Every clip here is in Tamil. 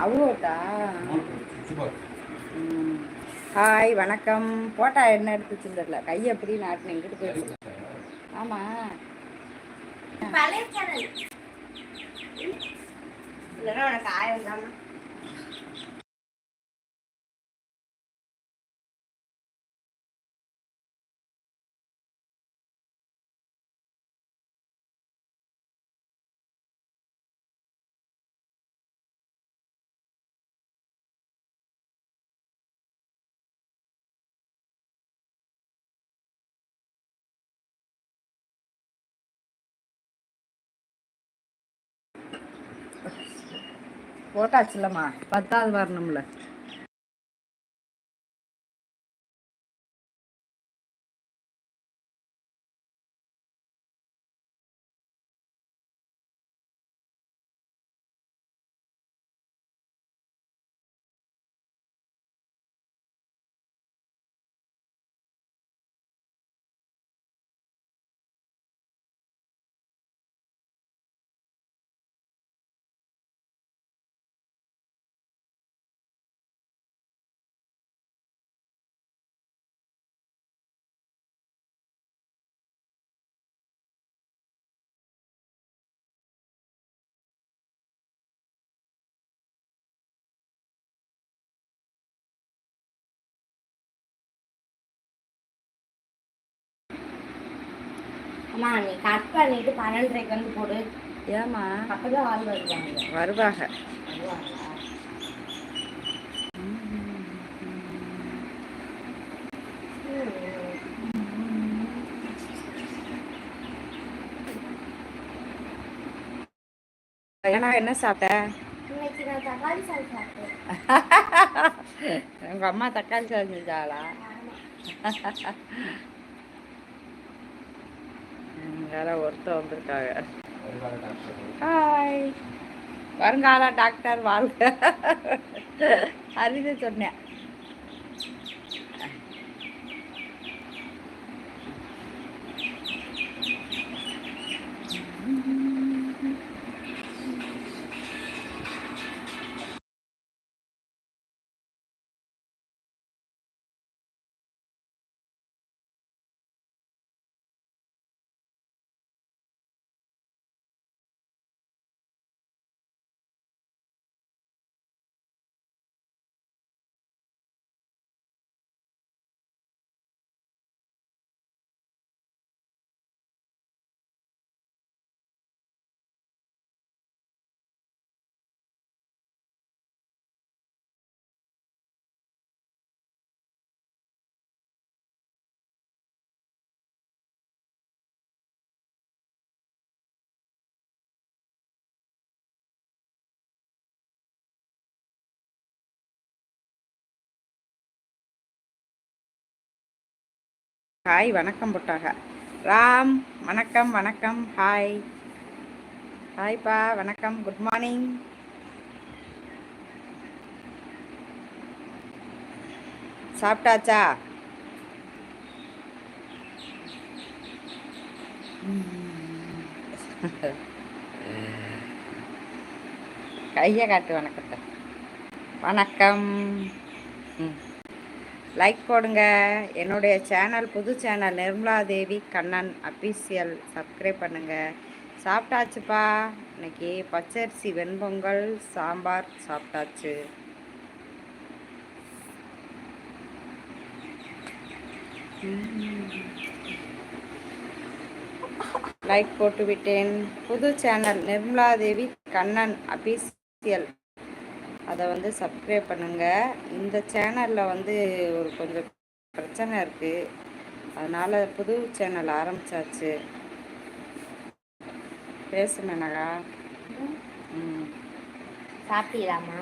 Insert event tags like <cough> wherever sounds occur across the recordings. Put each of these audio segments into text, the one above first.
அவ்வளோட்டா ஹாய் வணக்கம். போட்டா என்ன எடுத்து சில்லல கையை எப்படி நாட்டினேன் எங்கிட்டு போயிடுச்சு ஆமா. இல்லைன்னா உனக்கு ஆயிரம் போட்டாச்சுல்லம்மா பத்தாவது வரணும்ல அம்மா நீ கட் பண்ணிட்டு பன்னெண்டரைக்கு வந்து போடு. ஏமா அப்பதான் ஆள் வருவாங்க. வருவாக வருவாங்களா ஏன்னா என்ன சாப்பிட்ட? உங்க அம்மா தக்காளி சாதம் செஞ்சாளா? யாரோ ஒருத்தர் வந்திருக்காங்க. ஹாய் வருங்கால டாக்டர் வாழ்க. அறிவு சொன்னேன். ஹாய் வணக்கம் புட்டாக. ராம் வணக்கம் வணக்கம் ஹாய். ஹாய்ப்பா வணக்கம் குட் மார்னிங். சாப்பிட்டாச்சா? கையை காட்டு வணக்கத்தை. வணக்கம். ம். லைக் போடுங்க. என்னுடைய சேனல் புது channel Nirmala Devi Kannan official subscribe பண்ணுங்கள் சாப்பிட்டாச்சுப்பா. இன்னைக்கு பச்சரிசி வெண்பொங்கல் சாம்பார் சாப்பிட்டாச்சு. லைக் போட்டு விட்டேன் புது சேனல் நிர்மலா தேவி கண்ணன் அபிஷியல் அதை வந்து சப்ஸ்கிரைப் பண்ணுங்க. இந்த சேனலில் வந்து ஒரு கொஞ்சம் பிரச்சனை இருக்குது அதனால் புது சேனல் ஆரம்பிச்சாச்சு. பேசுமேனகா ம். சாப்பிட்டீங்களாம்மா?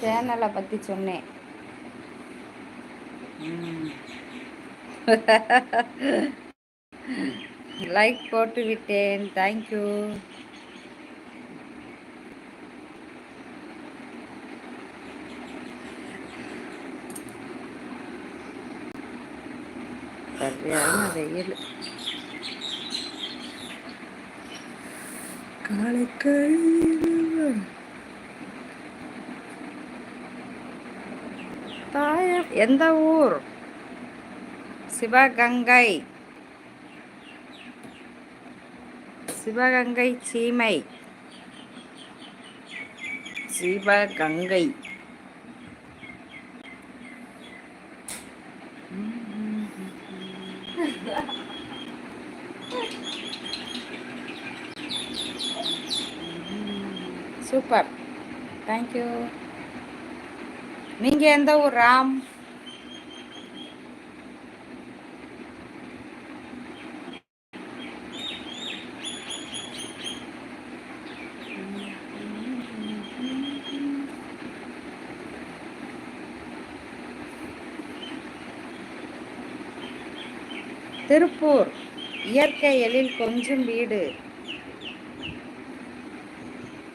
சேனலை பற்றி சொன்னேன். <laughs> லைக் போட்டு விட்டேன். தேங்க்யூ சரியான வெயில் காலை கழிவன் தாய எந்த ஊர்? சிவகங்கை. சிவகங்கை சீமை. சிவகங்கை. சூப்பர் தேங்க்யூ நீங்கள் எந்த ஊர் ராம்? திருப்பூர். இயற்கை எழில் கொஞ்சம் வீடு.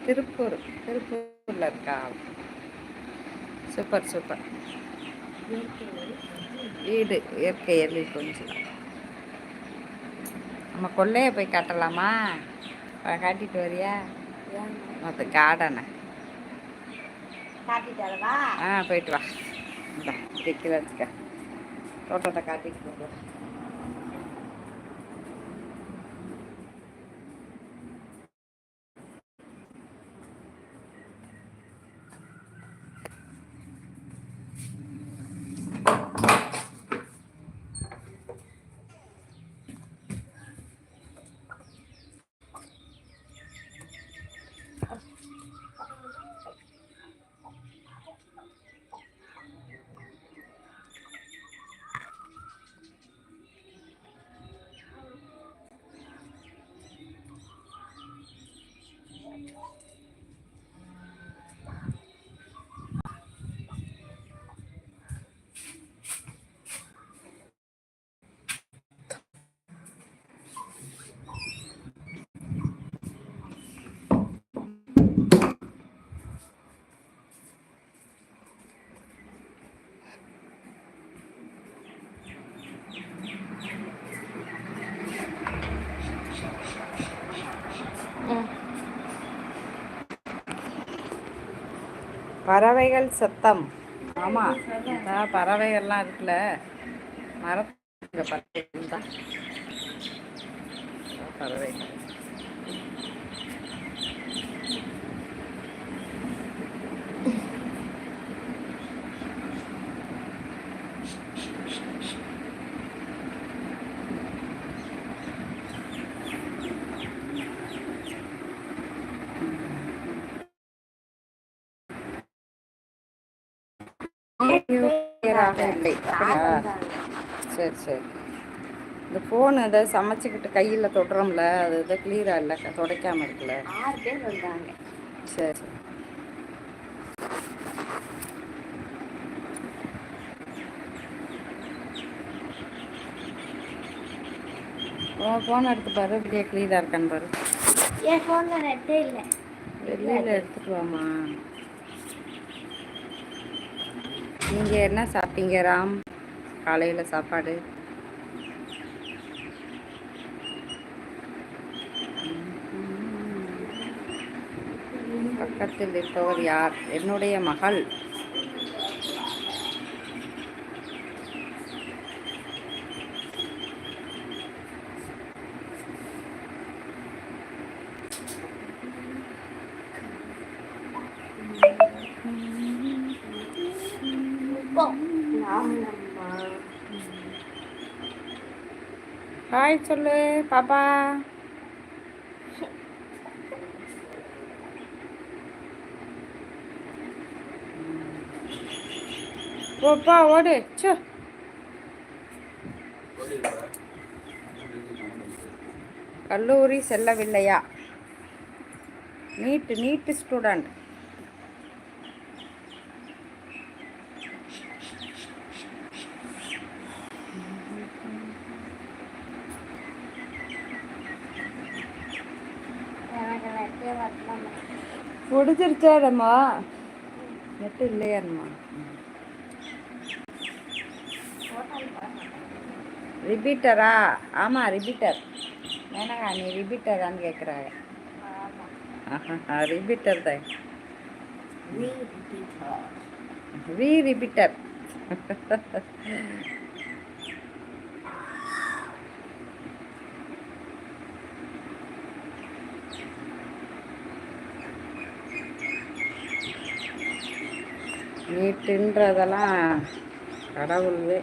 திருப்பூர் திருப்பூர்ல இருக்கா? Super super. வீடு இயற்கை எழில் கொஞ்சம் நம்ம கொள்ளைய போய் காட்டலாமா? காட்டிட்டு வரியா? மற்ற கார்டனை ஆ போயிட்டு வா. தோட்டத்தை காட்டிட்டு போ பறவைகள் சத்தம். ஆமாம் அதான் பறவைகள்லாம் இருக்குல்ல மரத்து பறவைகள் தான். பறவைகள். கிளியராக இல்லை சரி சரி. இந்த ஃபோன் இதை சமைச்சிக்கிட்டு கையில் தொடுறோம்ல அது இதை கிளியராக இல்லை துடைக்காம இருக்குல்ல. சரி சரி. உன் ஃபோன் எடுத்து பாரு இப்படியே கிளியராக இருக்கான்னு பாரு. என் ஃபோனில் நெட்டே இல்லை. வெளியில் எடுத்துட்டு வாமா நீங்கள் என்ன சாப்பிட்டீங்க ராம்? காலையில் சாப்பாடு. பக்கத்தில் இருப்பவர் யார்? என்னுடைய மகள் இப்போ நாமம்மா ஹாய் சொல்லு பாப்பா ஓப்பா ஓடு சோ கல்லூரி செல்லவில்லையா? நீட்டு நீட்டு ஸ்டூடெண்ட் முடிஞ்சிருச்சாடம்மா? நெட்டு இல்லையாம்மா. ரிப்பீட்டரா ஆமாம் ரிப்பீட்டர் ஏன்னாங்க நீ ரிப்பீட்டரான்னு கேட்குறாங்க ஆமாம் ரிப்பீட்டர் தான். வீ ரிப்பீட்டர் <laughs> வி ரிப்பீட்டர் நீட்டுன்றதெல்லாம் கடவுள்வே.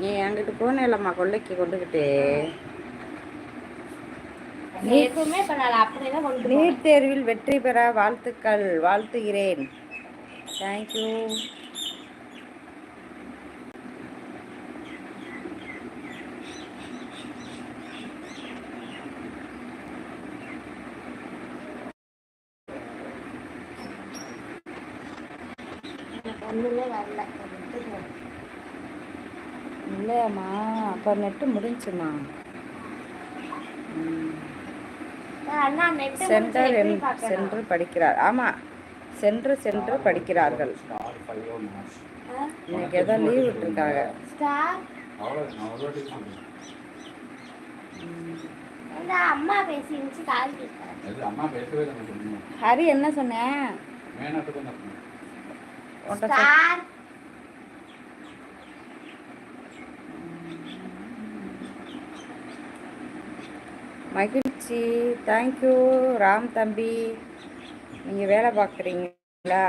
நீ அங்கிட்டு போனேலம்மா கொள்ளைக்கு கொண்டுக்கிட்டு எதுவுமே பண்ணல அப்படியே கொண்டு போனேன். நீட் தேர்வில் வெற்றி பெற வாழ்த்துக்கள் வாழ்த்துகிறேன். தேங்க்யூ ஒண்ணுமே வரல. இல்லையாம்மா அப்போ நெட்டு முடிஞ்சுமா? சென்டர் சென்று படிக்கிறார். ஆமாம் சென்று சென்று படிக்கிறார்கள். இன்னைக்கு ஏதோ லீவ் விட்டுருக்காங்க. ஹரி என்ன சொன்னேன் ஸ்டார் மகிழ்ச்சி. தேங்க்யூ ராம் தம்பி நீங்கள் வேலை பார்க்குறீங்களா?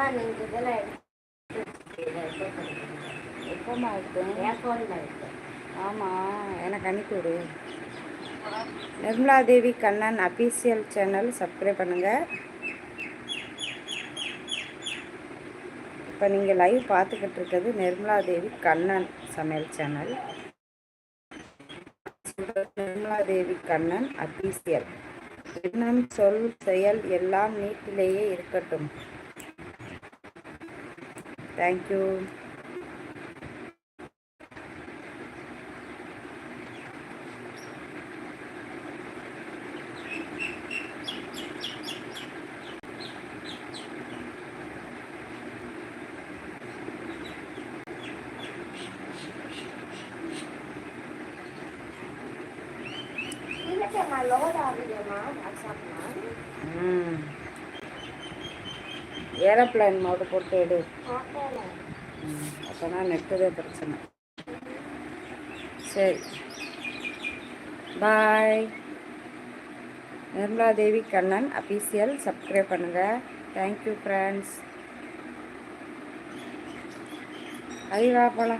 அம்மா நீங்கள் இதெல்லாம் எப்போம்மா இருக்கு என் ஃபோன்ல இருக்கு ஆமாம் எனக்கு அனுப்பிவிடு. Nirmala Devi Kannan official channel subscribe பண்ணுங்கள் இப்போ நீங்கள் லைவ் பார்த்துக்கிட்டு இருக்கிறது நிர்மலா தேவி கண்ணன் சமையல் சேனல். நிர்மலா தேவி கண்ணன் அஃபீஷியல் எண்ணம் சொல் செயல் எல்லாம் நீட்டிலேயே இருக்கட்டும். தேங்க்யூ இல்லைம்மா லோட் ஆகுதும்மா வாட்ஸ்அப்ல ம் ஏரோப்ளைன் மோடு போட்டு எடு. அப்போ அப்போனா நெட்டுதே பிரச்சனை. சரி. Bye Nirmala Devi Kannan official subscribe பண்ணுங்கள் தேங்க்யூ ஃப்ரெண்ட்ஸ் அறிவா போகலாம்